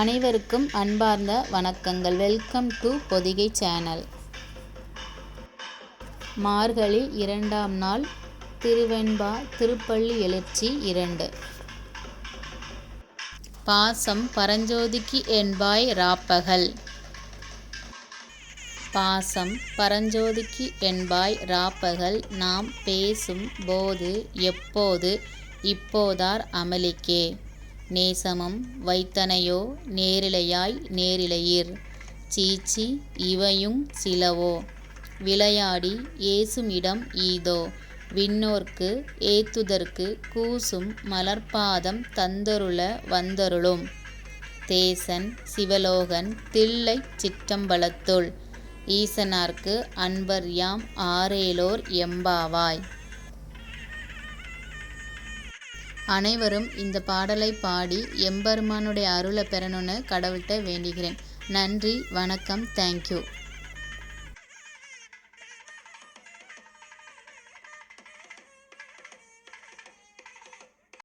அனைவருக்கும் அன்பார்ந்த வணக்கங்கள். Welcome to Podhigai channel Margazhi இரண்டாம் நாள் திருவெண்பா திருப்பள்ளி எழுச்சி இரண்டு. பாசம் பரஞ்சோதிக்கு என்பாய் ராப்பகல். பாசம் பரஞ்சோதிக்கு என்பாய் ராப்பகல் நாம் பேசும் போது எப்போது இப்போதார் அமளிக்கே. நேசமும் வைத்தனையோ நேரிழையாய் நேரிழையீர் சீச்சி இவையுங் சிலவோ. விளையாடி ஏசுமிடம் ஈதோ. விண்ணோர்க்கு ஏத்துதற்கு கூசும் மலர்ப்பாதம் தந்தருள வந்தருளும். தேசன் சிவலோகன் தில்லைச் சிற்றம்பலத்துள். ஈசனார்க்கு அன்பர் யாம் ஆரேலோர் எம்பாவாய். அனைவரும் இந்த பாடலை பாடி எம்பெருமானுடைய அருளை பெறணும்னு கடவுள்கிட்ட வேண்டிக்கிறேன் நன்றி வணக்கம் தேங்க்யூ